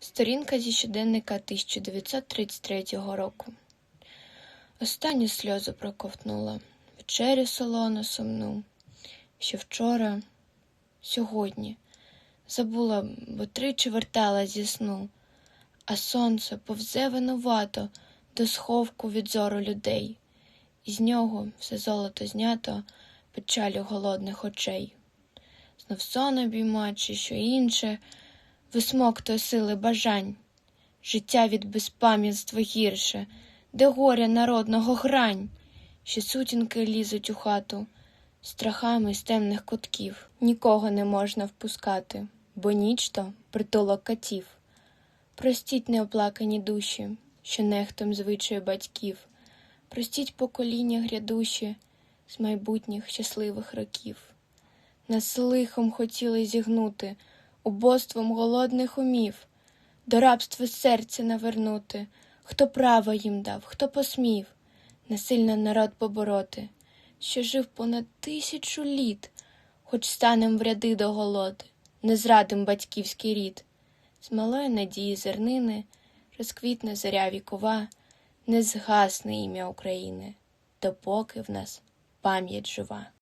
Сторінка зі щоденника 1933 року. Останню сльозу проковтнула, вечерю солоно сумну. Ще вчора, сьогодні, забула, бо тричі вертала зі сну, а сонце повзе винувато до сховку від зору людей, і з нього все золото знято печалю голодних очей. Знов сон обійма, чи що інше, висмоктує сили бажань, життя від безпам'ятства гірше, де горя народного грань, ще сутінки лізуть у хату, страхами з темних кутків. Нікого не можна впускати, бо ніч то притулок катів. Простіть неоплакані душі, що нехтом звичаю батьків, простіть покоління грядуші з майбутніх щасливих років. Нас лихом хотіли зігнути, убоством голодних умів, до рабства серця навернути, хто право їм дав, хто посмів, насильно народ побороти, що жив понад тисячу літ, хоч станем в ряди до голоди, не зрадим батьківський рід. З малої надії зернини розквітне зоря вікова, не згасне ім'я України, допоки в нас пам'ять жива.